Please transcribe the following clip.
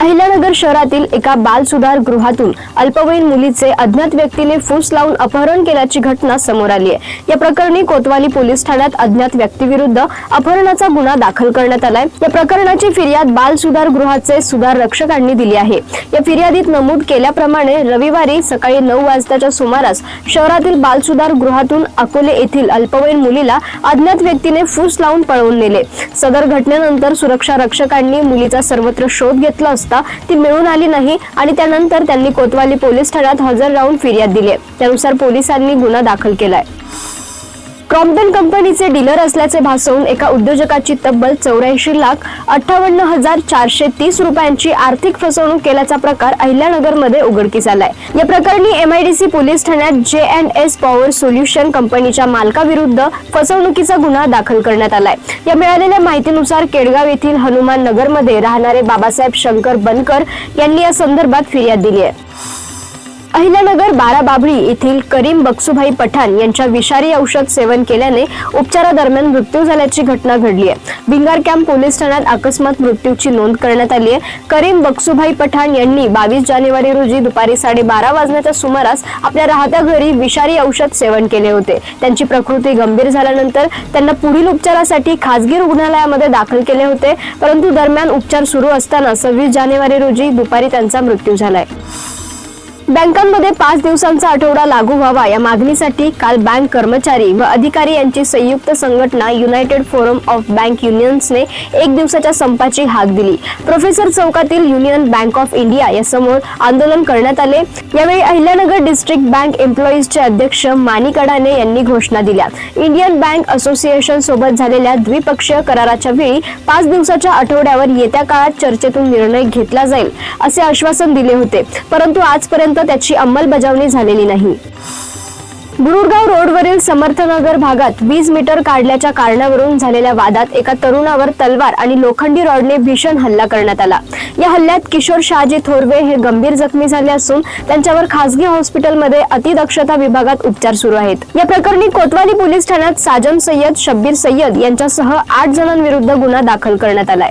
अहिल्यानगर शहरातील एका बाल सुधार गृहातून अल्पवयीन मुलीचे अज्ञात व्यक्तीने फूस लावून अपहरण केल्याची घटना समोर आली आहे. या प्रकरणी कोतवाली पोलीस ठाण्यात अज्ञात व्यक्तीविरुद्ध अपहरणाचा गुन्हा दाखल करण्यात आलाय. या प्रकरणाची फिर्याद बाल सुधार गृहाचे सुधार रक्षकांनी दिली आहे. या फिर्यादीत नमूद केल्याप्रमाणे रविवारी सकाळी नऊ वाजताच्या सुमारास शहरातील बाल सुधार गृहातून अकोले येथील अल्पवयीन मुलीला अज्ञात व्यक्तीने फूस लावून पळवून नेले. सदर घटनेनंतर सुरक्षा रक्षकांनी मुलीचा सर्वत्र शोध घेतला असता ती मिळून आली नाही आणि त्यानंतर त्यांनी कोतवाली पोलीस ठाण्यात हजर राहून फिर्याद दिली त्यानुसार पोलिसांनी गुन्हा दाखल केलाय. क्रॉम्प्टन कंपनीचे डीलर असल्याचे भासवून एका उद्योजकाची तब्बल चौऱ्याऐंशी लाख अठ्ठावन्न हजार चारशे तीस रुपयांची आर्थिक फसवणूक केल्याचा प्रकार अहिल्यानगरमध्ये उघडकीस आलाय. या प्रकरणी एमआयडीसी पोलीस ठाण्यात जे अँड एस पॉवर सोल्युशन कंपनीच्या मालकाविरुद्ध फसवणुकीचा गुन्हा दाखल करण्यात आलाय. या मिळालेल्या माहितीनुसार केडगाव येथील हनुमान नगरमध्ये राहणारे बाबासाहेब शंकर बनकर यांनी या संदर्भात फिर्याद दिली आहे. अहिल्यानगर बाराबाभळी येथील करीम बक्सुभाई पठाण यांच्या विषारी औषध सेवन केल्याने उपचारादरम्यान मृत्यू झाल्याची घटना घडली आहे. भिंगार कॅम्प पोलीस ठाण्यात अकस्मात मृत्यूची नोंद करण्यात आली आहे. करीम बक्सुभाई पठाण यांनी बावीस जानेवारी रोजी दुपारी साडेबारा वाजण्याच्या सुमारास आपल्या राहत्या घरी विषारी औषध सेवन केले होते. त्यांची प्रकृती गंभीर झाल्यानंतर त्यांना पुढील उपचारासाठी खासगी रुग्णालयामध्ये दाखल केले होते. परंतु दरम्यान उपचार सुरू असताना सव्वीस जानेवारी रोजी दुपारी त्यांचा मृत्यू झालाय. बँकांमध्ये पाच दिवसांचा आठवडा लागू व्हावा या मागणीसाठी काल बँक कर्मचारी व अधिकारी यांची संयुक्त संघटना युनायटेड फोरम ऑफ बँक युनियन्सने एक दिवसाच्या संपाची हाक दिली. प्रोफेसर चौकातील युनियन बँक ऑफ इंडिया या समोर आंदोलन करण्यात आले. यावेळी अहिल्यानगर डिस्ट्रिक्ट बँक एम्प्लॉईजचे अध्यक्ष मानिक अडाणे यांनी घोषणा दिल्या. इंडियन बँक असोसिएशन सोबत झालेल्या द्विपक्षीय कराराच्या वेळी पाच दिवसाच्या आठवड्यावर येत्या काळात चर्चेतून निर्णय घेतला जाईल असे आश्वासन दिले होते. परंतु आजपर्यंत त्याची अंमलबजावणी झालेली नाही. गुरुगाव रोडवरील समर्थनगर भागात वीज मीटर काढल्याच्या कारणावरून झालेल्या वादात एका तरुणावर तलवार आणि लोखंडी रॉडने भीषण हल्ला करण्यात आला. या हल्ल्यात किशोर शहाजी थोरवे हे गंभीर जखमी झाले असून त्यांच्यावर खासगी हॉस्पिटलमध्ये अतिदक्षता विभागात उपचार सुरू आहेत. या प्रकरणी कोतवाली पोलीस ठाण्यात साजन सय्यद शब्बीर सय्यद यांच्यासह आठ जणांविरुद्ध गुन्हा दाखल करण्यात आलाय.